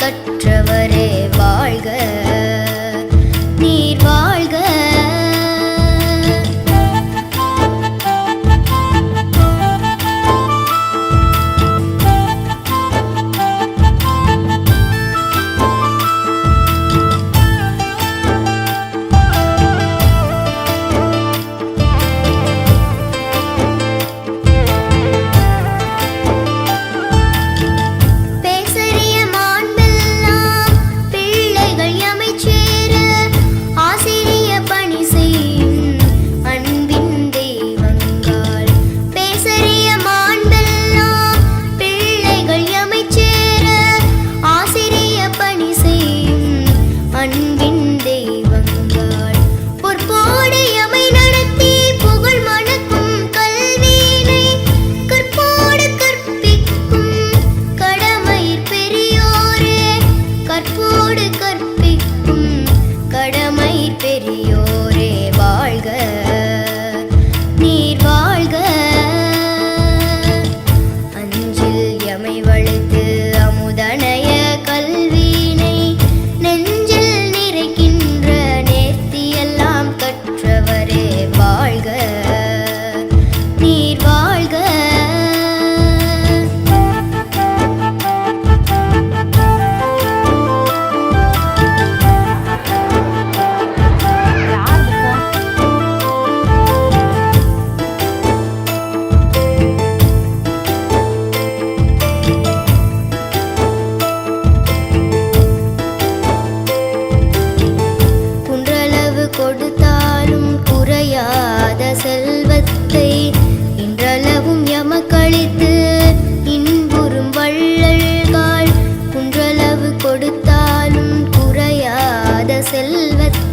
கற்றவரே.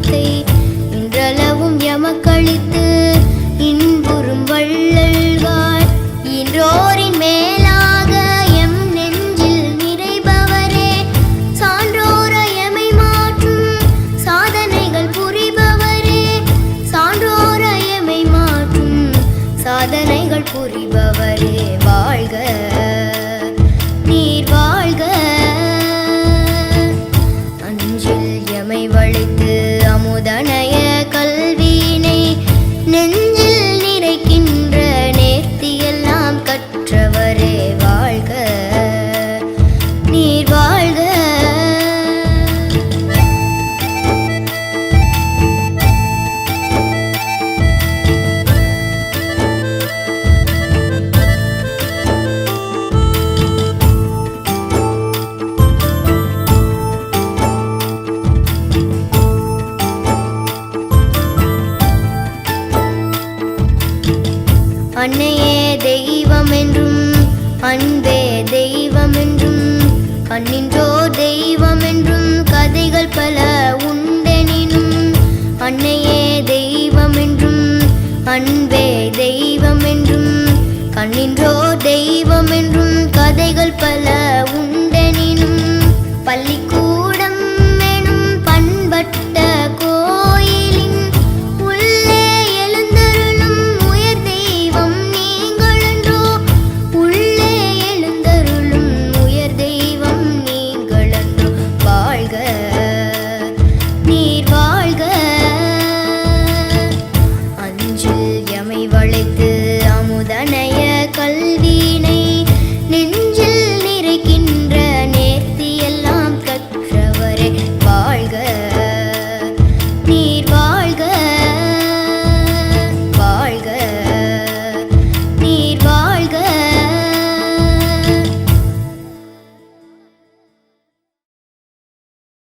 செல்வத்தை இன்றளவும் எமக்களித்து இன்புறும் வள்ளல்வார் இன்றோரின் மேலாக எம் நெஞ்சில் நிறைபவரே. சான்றோர எமை மாற்றும் சாதனைகள் புரிபவரே. சான்றோர எமை மாற்றும் சாதனைகள் புரிபவரே. வாழ்க நீர் சோதனைய அன்னையே தெய்வம் என்றும் அன்பே தெய்வம் என்றும் கண்ணின்றோ தெய்வம் என்றும் கதைகள் பல உண்டெனினும் அன்னையே தெய்வம் என்றும் அன்பே தெய்வம் என்றும் கண்ணின்றோ